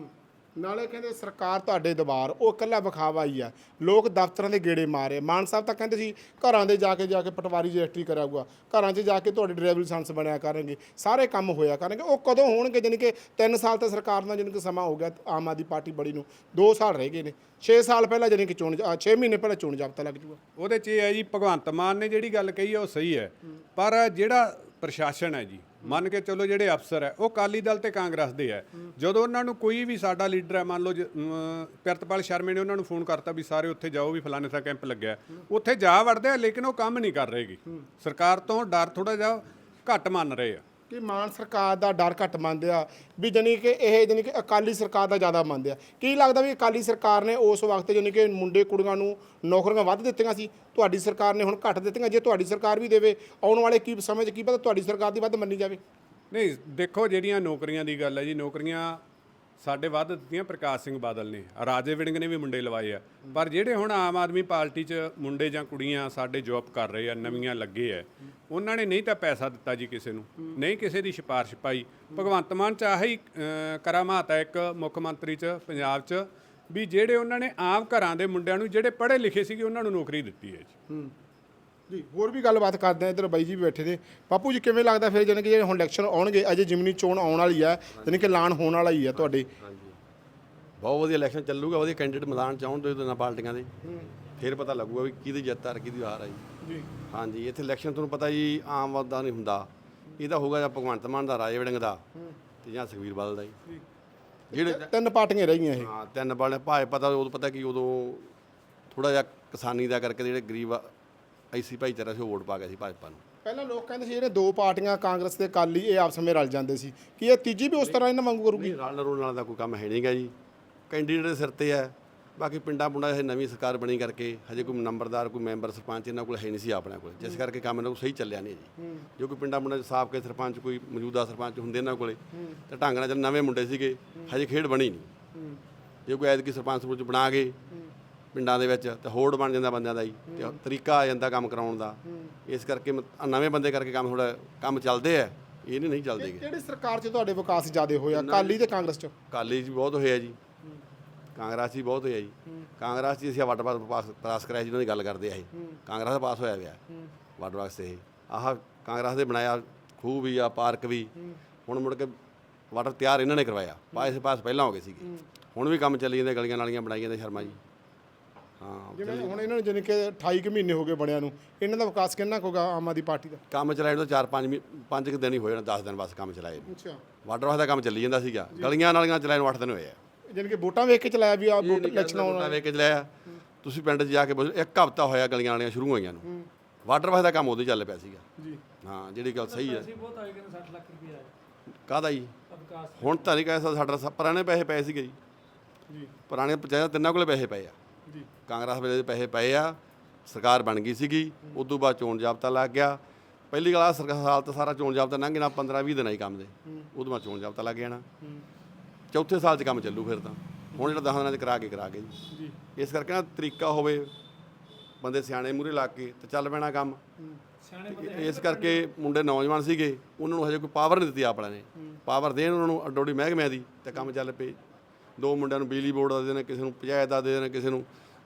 ਨਾਲੇ ਕਹਿੰਦੇ ਸਰਕਾਰ ਤੁਹਾਡੇ ਦਬਾਰ, ਉਹ ਇਕੱਲਾ ਵਿਖਾਵਾ ਹੀ ਆ। ਲੋਕ ਦਫ਼ਤਰਾਂ ਦੇ ਗੇੜੇ ਮਾਰੇ ਮਾਨ ਸਾਹਿਬ ਤਾਂ ਕਹਿੰਦੇ ਸੀ, ਘਰਾਂ ਦੇ ਜਾ ਕੇ ਜਾ ਕੇ ਪਟਵਾਰੀ ਰਜਿਸਟਰੀ ਕਰਾਊਗਾ। ਘਰਾਂ 'ਚ ਜਾ ਕੇ ਤੁਹਾਡੇ ਡਰਾਈਵਰ ਲਾਇਸੈਂਸ ਬਣਿਆ ਕਰਨਗੇ। ਸਾਰੇ ਕੰਮ ਹੋਇਆ ਕਰਨਗੇ। ਉਹ ਕਦੋਂ ਹੋਣਗੇ? ਜਾਣੀ ਕਿ 3 ਸਾਲ ਤਾਂ ਸਰਕਾਰ ਦਾ ਜਾਣੀ ਕਿ ਸਮਾਂ ਹੋ ਗਿਆ ਆਮ ਆਦਮੀ ਪਾਰਟੀ ਬੜੀ ਨੂੰ। 2 ਸਾਲ ਰਹਿ ਗਏ ਨੇ। 6 ਸਾਲ ਪਹਿਲਾਂ ਜਾਣੀ ਕਿ ਚੋਣ 6 ਮਹੀਨੇ ਪਹਿਲਾਂ ਚੋਣ ਜਾਬਤਾ ਲੱਗ ਜੂਗਾ। ਉਹਦੇ 'ਚ ਇਹ ਹੈ ਜੀ, ਭਗਵੰਤ ਮਾਨ ਨੇ ਜਿਹੜੀ ਗੱਲ ਕਹੀ ਹੈ ਉਹ ਸਹੀ ਹੈ। ਪਰ ਜਿਹੜਾ ਪ੍ਰਸ਼ਾਸਨ ਹੈ ਜੀ। ਮੰਨ ਕੇ ਚਲੋ ਜਿਹੜੇ ਅਫਸਰ ਹੈ ਉਹ ਕਾਲੀ ਦਲ ਤੇ ਕਾਂਗਰਸ ਦੇ ਹੈ। ਜਦੋਂ ਉਹਨਾਂ ਨੂੰ ਕੋਈ ਵੀ ਸਾਡਾ ਲੀਡਰ ਹੈ ਮੰਨ ਲਓ ਜ- ਅਮ, ਸ਼ਰਮੇ ਨੇ ਉਹਨਾਂ ਨੂੰ ਫੋਨ ਕਰਤਾ ਵੀ ਸਾਰੇ ਉੱਥੇ ਜਾਓ ਵੀ ਫਲਾਣੇ ਦਾ ਕੈਂਪ ਲੱਗਿਆ ਉੱਥੇ ਜਾ ਵੜਦੇ ਆ ਲੇਕਿਨ ਉਹ ਕੰਮ ਨਹੀਂ ਕਰ ਰਹੇਗੀ। ਸਰਕਾਰ ਤੋਂ ਡਰ ਥੋੜਾ ਜਿਹਾ ਘੱਟ ਮੰਨ ਰਹੇ ਆ। ਕਿ ਮਾਨ ਸਰਕਾਰ ਦਾ ਡਰ ਘੱਟ ਮੰਨਦੇ ਆ, ਵੀ ਜਾਣੀ ਕਿ ਇਹ ਜਾਣੀ ਕਿ ਅਕਾਲੀ ਸਰਕਾਰ ਦਾ ਜ਼ਿਆਦਾ ਮੰਨਦੇ ਆ। ਕੀ ਲੱਗਦਾ ਵੀ ਅਕਾਲੀ ਸਰਕਾਰ ਨੇ ਉਸ ਵਕਤ ਜਾਣੀ ਕਿ ਮੁੰਡੇ ਕੁੜੀਆਂ ਨੂੰ ਨੌਕਰੀਆਂ ਵੱਧ ਦਿੱਤੀਆਂ ਸੀ? ਤੁਹਾਡੀ ਸਰਕਾਰ ਨੇ ਹੁਣ ਘੱਟ ਦਿੱਤੀਆਂ, ਜੇ ਤੁਹਾਡੀ ਸਰਕਾਰ ਵੀ ਦੇਵੇ, ਆਉਣ ਵਾਲੇ ਕੀ ਸਮੇਂ 'ਚ ਕੀ ਪਤਾ ਤੁਹਾਡੀ ਸਰਕਾਰ ਦੀ ਵੱਧ ਮੰਨੀ ਜਾਵੇ? ਨਹੀਂ, ਦੇਖੋ ਜਿਹੜੀਆਂ ਨੌਕਰੀਆਂ ਦੀ ਗੱਲ ਹੈ ਜੀ, ਨੌਕਰੀਆਂ ਸਾਡੇ ਵੱਧ ਦਿੱਤੀਆਂ ਪ੍ਰਕਾਸ਼ ਸਿੰਘ ਬਾਦਲ ਨੇ, ਰਾਜੇ ਵਿੜਿੰਗ ਨੇ ਵੀ ਮੁੰਡੇ ਲਵਾਏ ਆ। ਪਰ ਜਿਹੜੇ ਹੁਣ ਆਮ ਆਦਮੀ ਪਾਰਟੀ 'ਚ ਮੁੰਡੇ ਜਾਂ ਕੁੜੀਆਂ ਸਾਡੇ ਜੌਬ ਕਰ ਰਹੇ ਆ, ਨਵੀਆਂ ਲੱਗੇ ਆ, ਉਹਨਾਂ ਨੇ ਨਹੀਂ ਤਾਂ ਪੈਸਾ ਦਿੱਤਾ ਜੀ ਕਿਸੇ ਨੂੰ, ਨਹੀਂ ਕਿਸੇ ਦੀ ਸਿਫਾਰਿਸ਼ ਪਾਈ। ਭਗਵੰਤ ਮਾਨ ਚ ਆਹੀ ਕਰਾਮਾਤ ਹੈ ਇੱਕ ਮੁੱਖ ਮੰਤਰੀ 'ਚ, ਪੰਜਾਬ 'ਚ, ਵੀ ਜਿਹੜੇ ਉਹਨਾਂ ਨੇ ਆਮ ਘਰਾਂ ਦੇ ਮੁੰਡਿਆਂ ਨੂੰ ਜਿਹੜੇ ਪੜ੍ਹੇ ਲਿਖੇ ਸੀਗੇ, ਉਹਨਾਂ ਨੂੰ ਨੌਕਰੀ ਦਿੱਤੀ ਹੈ ਜੀ। ਜੀ ਹੋਰ ਵੀ ਗੱਲਬਾਤ ਕਰਦੇ ਆ ਇਧਰ ਬਾਈ ਜੀ ਵੀ ਬੈਠੇ ਨੇ। ਬਾਪੂ ਜੀ ਕਿਵੇਂ ਲੱਗਦਾ ਫਿਰ ਜਾਣੀ ਕਿ ਜਿਹੜੇ ਹੁਣ ਇਲੈਕਸ਼ਨ ਆਉਣਗੇ ਅਜੇ ਜਿਮਨੀ ਚੋਣ ਆਉਣ ਵਾਲੀ ਆ ਜਾਣੀ ਕਿ ਐਲਾਨ ਹੋਣ ਵਾਲਾ ਹੀ ਆ ਤੁਹਾਡੇ? ਹਾਂਜੀ ਬਹੁਤ ਵਧੀਆ ਇਲੈਕਸ਼ਨ ਚੱਲੂਗਾ ਵਧੀਆ ਕੈਂਡੀਡੇਟ ਮੈਦਾਨ ਚ ਆਉਣ ਦੋ ਦੋਨਾਂ ਪਾਰਟੀਆਂ ਦੇ। ਫਿਰ ਪਤਾ ਲੱਗੂਗਾ ਵੀ ਕਿਹਦੀ ਜਿੱਤ ਆ ਤੇ ਕਿਹਦੀ ਹਾਰ ਆ ਜੀ। ਜੀ। ਹਾਂਜੀ ਇੱਥੇ ਇਲੈਕਸ਼ਨ ਤੁਹਾਨੂੰ ਪਤਾ ਜੀ ਆਮ ਵਾਦਾ ਨਹੀਂ ਹੁੰਦਾ। ਇਹਦਾ ਹੋਊਗਾ ਜਾਂ ਭਗਵੰਤ ਮਾਨ ਦਾ ਰਾਜੇ ਵੜਿੰਗ ਦਾ ਤੇ ਜਾਂ ਸੁਖਵੀਰ ਬਾਦਲ ਦਾ ਜੀ। ਜਿਹੜੇ ਤਿੰਨ ਪਾਰਟੀਆਂ ਰਹੀਆਂ ਇਹ। ਹਾਂ ਤਿੰਨ ਬਾਲੇ ਭਾਏ ਪਤਾ ਉਦੋਂ ਪਤਾ ਕੀ ਉਦੋਂ ਥੋੜਾ ਜਿਹਾ ਕਿਸਾਨੀ ਦਾ ਕਰਕੇ ਜਿਹੜੇ ਗਰੀਬ ਐਸੀ ਭਾਈਚਾਰਾ ਸੀ ਵੋਟ ਪਾ ਗਏ ਸੀ ਭਾਜਪਾ ਨੂੰ। ਪਹਿਲਾਂ ਲੋਕ ਕਹਿੰਦੇ ਸੀ ਜਿਹੜੇ ਦੋ ਪਾਰਟੀਆਂ ਕਾਂਗਰਸ ਤੇ ਅਕਾਲੀ ਇਹ ਆਪਸ ਵਿੱਚ ਰਲ ਜਾਂਦੇ ਸੀ। ਕੀ ਇਹ ਤੀਜੀ ਵੀ ਉਸ ਤਰ੍ਹਾਂ ਇਹਨਾਂ ਵਾਂਗੂ ਕਰੂਗੀ? ਨਹੀਂ ਰਲ ਰੋਲ ਨਾਲ ਦਾ ਕੋਈ ਕੰਮ ਹੈ ਨਹੀਂਗਾ ਜੀ। ਕੈਂਡੀਡੇਟ ਦੇ ਸਿਰ ਤੇ ਹੈ। ਬਾਕੀ ਪਿੰਡਾਂ ਪੁੰਡਾਂ ਇਹ ਨਵੀਂ ਸਰਕਾਰ ਬਣੀ ਕਰਕੇ ਹਜੇ ਕੋਈ ਨੰਬਰਦਾਰ ਕੋਈ ਮੈਂਬਰ ਸਰਪੰਚ ਇਹਨਾਂ ਕੋਲ ਹੈ ਨਹੀਂ ਸੀ ਆਪਣੇ ਕੋਲ। ਜਿਸ ਕਰਕੇ ਕੰਮ ਇਹਨਾਂ ਕੋਲ ਸਹੀ ਚੱਲਿਆ ਨਹੀਂ ਜੀ। ਜੋ ਕੋਈ ਪਿੰਡਾਂ ਪੁੰਡਾਂ 'ਚ ਸਾਬਕੇ ਸਰਪੰਚ ਕੋਈ ਮੌਜੂਦਾ ਸਰਪੰਚ ਹੁੰਦੇ ਇਹਨਾਂ ਕੋਲੇ ਤੇ ਢੰਗ ਨਾਲ ਚੱਲ ਨਵੇਂ ਮੁੰਡੇ ਸੀਗੇ ਹਜੇ ਖੇਡ ਬਣੀ ਨਹੀਂ। ਜੇ ਕੋਈ ਐਤਕੀ ਸਰਪੰਚ ਸਰਪੰਚ ਬਣਾ ਕੇ ਪਿੰਡਾਂ ਦੇ ਵਿੱਚ ਤੇ ਹੋੜ ਬਣ ਜਾਂਦਾ ਬੰਦਿਆਂ ਦਾ ਜੀ ਤੇ ਤਰੀਕਾ ਆ ਜਾਂਦਾ ਕੰਮ ਕਰਾਉਣ ਦਾ। ਇਸ ਕਰਕੇ ਮ- ਨਵੇਂ ਬੰਦੇ ਕਰਕੇ ਕੰਮ ਥੋੜਾ ਕੰਮ ਚੱਲਦੇ ਆ ਇਹ ਨਹੀਂ ਨਹੀਂ ਚੱਲਦੇਗੇ ਕਿਹੜੀ ਸਰਕਾਰ 'ਚ ਤੁਹਾਡੇ ਵਿਕਾਸ ਜ਼ਿਆਦਾ ਹੋਇਆ? ਅਕਾਲੀ ਤੇ ਕਾਂਗਰਸ 'ਚ? ਕਾਲੀ ਜੀ ਬਹੁਤ ਹੋਇਆ ਜੀ। ਕਾਂਗਰਸ ਜੀ ਬਹੁਤ ਹੋਇਆ ਜੀ। ਕਾਂਗਰਸ ਜੀ ਅਸੀਂ ਵਾਟਰ ਪਾਸ ਪਾਸ ਕਰਾਇਆ ਜਿਹਨਾਂ ਦੀ ਗੱਲ ਕਰਦੇ ਆ ਇਹ। ਕਾਂਗਰਸ ਦਾ ਪਾਸ ਹੋਇਆ ਗਿਆ ਵਾਟਰ ਤੇ ਇਹ। ਆਹ ਕਾਂਗਰਸ ਦੇ ਬਣਾਇਆ ਖੂਹ ਵੀ ਆ ਪਾਰਕ ਵੀ। ਹੁਣ ਮੁੜ ਕੇ ਵਾਟਰ ਤਿਆਰ ਇਹਨਾਂ ਨੇ ਕਰਵਾਇਆ। ਪਾਸ ਪਾਸ ਪਹਿਲਾਂ ਹੋ ਗਏ ਸੀਗੇ। ਹੁਣ ਵੀ ਕੰਮ ਚੱਲੀ ਜਾਂਦੇ ਗਲੀਆਂ ਨਾਲੀਆਂ ਬਣਾਈ ਜਾਂਦੇ ਸ਼ਰਮਾ ਜੀ। ਹਾਂ ਜਿਵੇਂ ਹੁਣ ਇਹਨਾਂ ਨੂੰ ਜਾਣੀ ਕਿ 28 ਕੁ ਮਹੀਨੇ ਹੋ ਗਏ ਬਣਿਆ ਨੂੰ ਇਹਨਾਂ ਦਾ ਵਿਕਾਸ ਕਿੰਨਾ ਕੁ ਹੋਗਾ ਆਮ ਆਦਮੀ ਪਾਰਟੀ ਦਾ? ਕੰਮ ਚਲਾਏ ਨੂੰ ਤਾਂ 4-5 ਪੰਜ ਕੁ ਦਿਨ ਹੀ ਹੋਏ ਨੇ 10 ਦਿਨ ਬਸ ਕੰਮ ਚਲਾਏ ਨੂੰ। ਅੱਛਾ। ਵਾਟਰ ਪਾਸ ਦਾ ਕੰਮ ਚੱਲੀ ਜਾਂਦਾ ਸੀਗਾ ਗਲੀਆਂ ਨਾਲੀਆਂ ਚਲਾਏ ਨੂੰ 8 ਦਿਨ ਹੋਏ ਆ। ਜਾਣੀ ਕਿ ਵੋਟਾਂ ਵੇਖ ਕੇ ਚਲਾਇਆ ਵੀ ਆ ਵੋਟ ਇਲੈਕਸ਼ਨ ਆਉਣ ਵੇਖ ਕੇ ਚਲਾਇਆ। ਤੁਸੀਂ ਪਿੰਡ 'ਚ ਜਾ ਕੇ ਪੁੱਛ- ਇੱਕ ਹਫ਼ਤਾ ਹੋਇਆ ਗਲੀਆਂ ਵਾਲੀਆਂ ਸ਼ੁਰੂ ਹੋਈਆਂ ਨੂੰ। ਵਾਟਰ ਪਾਸ ਦਾ ਕੰਮ ਉਦੋਂ ਹੀ ਚੱਲ ਪਿਆ ਸੀਗਾ। ਜੀ। ਹਾਂ ਜਿਹੜੀ ਗੱਲ ਸਹੀ ਹੈ। ਬਹੁਤ ਆਏ ਕਹਿੰਦੇ 60 ਲੱਖ ਰੁਪਏ ਆਏ। ਕਾਹਦਾ ਜੀ? ਵਿਕਾਸ ਹੁਣ ਤਾਂ ਨਹੀਂ ਕਹਿ ਸਕਦਾ ਸਾਡਾ ਸ- ਪੁਰਾਣੇ ਪੈਸੇ ਪਏ ਸੀਗੇ ਜੀ। ਜੀ। ਪੁਰਾਣੇ ਪੰਚਾਇਤਾਂ ਤਿੰਨਾਂ ਕੋਲੇ ਪੈਸੇ ਪਏ ਆ। ਜੀ। ਕਾਂਗਰਸ ਵੇਲੇ ਦੇ ਪੈਸੇ ਪਏ ਆ ਸਰਕਾਰ ਬਣ ਗਈ ਸੀਗੀ ਉਸ ਤੋਂ ਬਾਅਦ ਚੋਣ ਜਾਬਤਾ ਲੱਗ ਗਿਆ। ਪਹਿਲੀ ਗੱਲ ਆ ਸਰਕਾਰ ਸਾਲ ਤਾਂ ਸਾਰਾ ਚੋਣ ਜਾਬਤਾ ਲੰਘ ਜਾਣਾ 15 20 ਦਿਨ ਆਈ ਕੰਮ ਦੇ। ਉਦੋਂ ਬਾਅਦ ਚੋਣ ਜਾਬਤਾ ਲੱਗ ਜਾਣਾ। ਚੌਥੇ ਸਾਲ 'ਚ ਕੰਮ ਚੱਲੂ ਫਿਰ ਤਾਂ। ਹੁਣ ਜਿਹੜਾ 10 ਦਿਨਾਂ 'ਚ ਕਰਾ ਕੇ ਕਰਾ ਕੇ ਜੀ। ਇਸ ਕਰਕੇ ਨਾ ਤਰੀਕਾ ਹੋਵੇ ਬੰਦੇ ਸਿਆਣੇ ਮੂਰੇ ਲਾ ਕੇ ਤੇ ਚੱਲ ਪੈਣਾ ਕੰਮ। ਤੇ ਇਸ ਕਰਕੇ ਮੁੰਡੇ ਨੌਜਵਾਨ ਸੀਗੇ ਉਹਨਾਂ ਨੂੰ ਹਜੇ ਕੋਈ ਪਾਵਰ ਨਹੀਂ ਦਿੱਤੀ ਆਪਣਾ ਨੇ। ਪਾਵਰ ਦੇਣ ਉਹਨਾਂ ਨੂੰ ਅੱਡੋਡੀ ਮਹਿਕਮਿਆਂ ਦੀ ਤੇ ਕੰਮ ਚੱਲ ਪਏ। ਦੋ ਮੁੰਡਿਆਂ ਨੂੰ ਬਿਜਲੀ ਬੋਰਡ ਦਾ ਦੇ ਦੇਣ ਕਿਸੇ ਨੂੰ ਪੰਚਾਇਤ ਦਾ ਦੇ ਦੇਣ ਕਿਸੇ ਨੂੰ